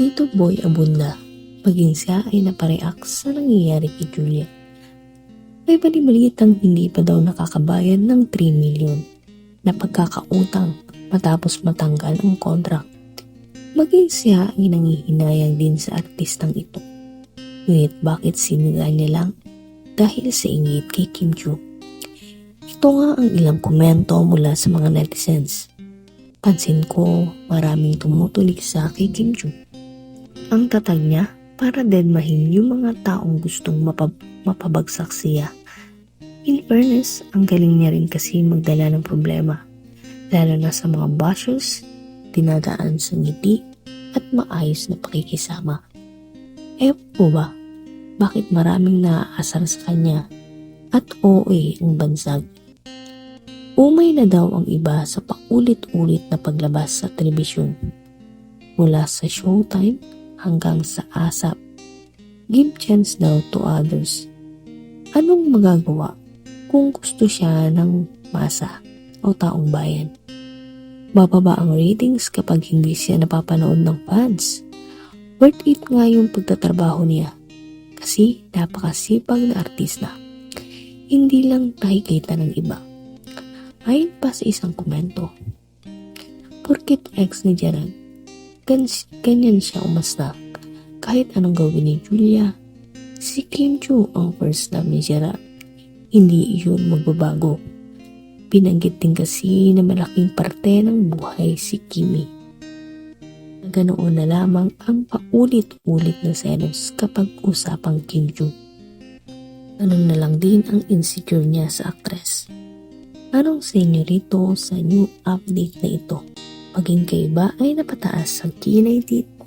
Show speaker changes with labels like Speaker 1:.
Speaker 1: Tito Boy Abunda, maging siya ay napareact sa nangyayari kay Julia. May balibalitang hindi pa daw nakakabayad ng 3 million na pagkakautang matapos matanggal ang contract. Maging siya ay nangihinayang din sa artistang ito. Ngunit bakit sinigal niya lang? Dahil sa ingit kay Kim Joo. Ito nga ang ilang komento mula sa mga netizens. Pansin ko maraming tumutulik sa kay Kim Joo. Ang tatag niya para dedmahin yung mga taong gustong mapab- mapabagsak siya. In fairness, ang galing niya rin kasi magdala ng problema. Lalo na sa mga bashers, dinadaan sa ngiti at maayos na pakikisama. Eh po ba, bakit maraming naaasar sa kanya at OA ang bansag? Umay na daw ang iba sa paulit-ulit na paglabas sa telebisyon. Mula sa showtime hanggang sa ASAP. Give chance daw to others. Anong magagawa kung gusto siya ng masa o taong bayan? Bababa ang ratings kapag hindi siya napapanood ng fans. Worth it nga yung pagtatrabaho niya. Kasi napakasipag na artista. Hindi lang nakikita ng iba. Ayon pa sa isang komento. Porkit ex ni Gerald, gan- ganyan siya umasta. Kahit anong gawin ni Julia, si Kim Joo ang first love ni Gerald. Hindi iyon magbabago. Binanggit din kasi na malaking parte ng buhay si Kimi. Ganoon na lamang ang paulit-ulit na selos kapag usapang Kim Joo. Ganun na lang din ang insecure niya sa aktres. Anong sa inyo rito sa new update na ito? Maging kayo ba ay napataas ang kilay dito?